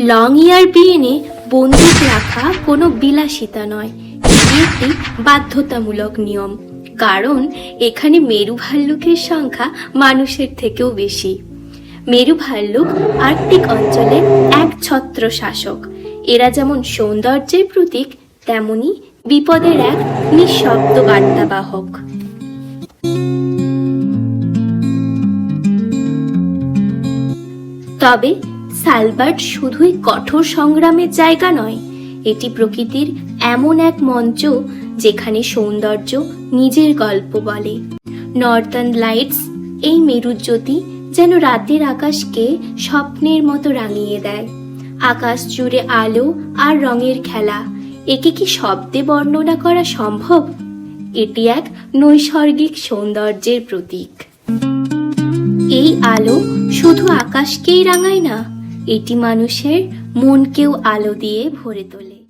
Long ইয়ার বিয়েনে বন্দুক রাখা কোনো বিলাসিতা নয়। একটি বাধ্যতামূলক নিয়ম। কারণ এখানে মেরু ভাল্লুকের সংখ্যা মানুষের থেকেও বেশি। মেরু ভাল্লুক আর্কটিক অঞ্চলের এক ছত্র শাসক। এরা যেমন সৌন্দর্যের প্রতীক, তেমনি বিপদের এক নিঃশব্দ বার্তাবাহক। তবে সালবার্ট শুধুই কঠোর সংগ্রামের জায়গা নয়, এটি প্রকৃতির এমন এক মঞ্চ যেখানে সৌন্দর্য নিজের গল্প বলে। নর্দার্ন লাইটস এই মেরুজ্যোতি যেন রাতের আকাশকে স্বপ্নের মতো রাঙিয়ে দেয়। আকাশ জুড়ে আলো আর রঙের খেলা, একে কি শব্দে বর্ণনা করা সম্ভব? এটি এক নৈসর্গিক সৌন্দর্যের প্রতীক। এই আলো শুধু আকাশকেই রাঙায় না এটি মানুষের মনকেও আলো দিয়ে ভরে তোলে।